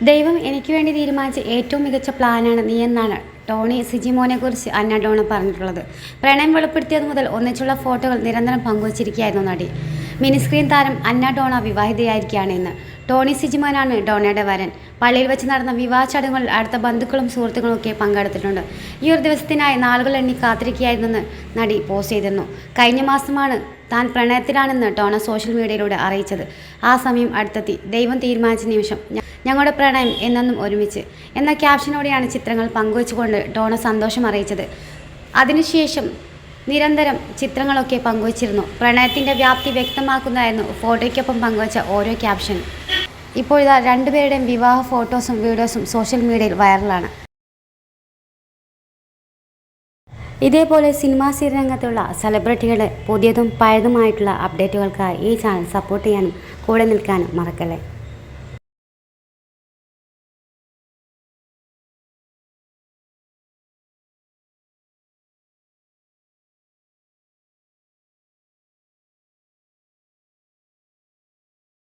ദൈവം എനിക്ക് വേണ്ടി തീരുമാനിച്ച ഏറ്റവും മികച്ച പ്ലാനാണ് നീ എന്നാണ് ടോണി സിജിമോനെ കുറിച്ച് അന്ന ഡോണ പറഞ്ഞിട്ടുള്ളത്. പ്രണയം വെളിപ്പെടുത്തിയത് മുതൽ ഒന്നിച്ചുള്ള ഫോട്ടോകൾ നിരന്തരം പങ്കുവച്ചിരിക്കുകയായിരുന്നു നടി. മിനിസ്ക്രീൻ താരം അന്ന ഡോണ വിവാഹിതയായിരിക്കുകയാണ് ഇന്ന്. ടോണി സിജിമോനാണ് ഡോണയുടെ വരൻ. പള്ളിയിൽ വെച്ച് നടന്ന വിവാഹ ചടങ്ങുകളിൽ അടുത്ത ബന്ധുക്കളും സുഹൃത്തുക്കളും ഒക്കെ പങ്കെടുത്തിട്ടുണ്ട്. ഈ ഒരു ദിവസത്തിനായി നാളുകൾ എണ്ണി കാത്തിരിക്കുകയായിരുന്നെന്ന് നടി പോസ്റ്റ് ചെയ്തിരുന്നു. കഴിഞ്ഞ മാസമാണ് താൻ പ്രണയത്തിലാണെന്ന് ടോണ സോഷ്യൽ മീഡിയയിലൂടെ അറിയിച്ചത്. ആ സമയം അടുത്തെത്തി. ദൈവം തീരുമാനിച്ച നിമിഷം ഞങ്ങളുടെ പ്രണയം എന്നെന്നും ഒരുമിച്ച്. എന്ന ക്യാപ്ഷനോടെയാണ് ചിത്രങ്ങൾ പങ്കുവെച്ചുകൊണ്ട് ഡോണ സന്തോഷം അറിയിച്ചത്. അതിനുശേഷം നിരന്തരം ചിത്രങ്ങളൊക്കെ പങ്കുവച്ചിരുന്നു. പ്രണയത്തിന്റെ വ്യാപ്തി വ്യക്തമാക്കുന്നതായിരുന്നു ഫോട്ടോയ്ക്കൊപ്പം പങ്കുവച്ച ഓരോ ക്യാപ്ഷൻ. ഇപ്പോൾ ഇതാ രണ്ടുപേരുടെയും വിവാഹ ഫോട്ടോസും വീഡിയോസും സോഷ്യൽ മീഡിയയിൽ വൈറലാണ്. ഇതേപോലെ സിനിമാ രംഗത്തുള്ള സെലിബ്രിറ്റികളുടെ പുതിയതും പഴയതുമായിട്ടുള്ള അപ്ഡേറ്റുകൾക്കായി ഈ ചാനൽ സപ്പോർട്ട് ചെയ്യാനും കൂടെ നിൽക്കാനും മറക്കല്ലേ?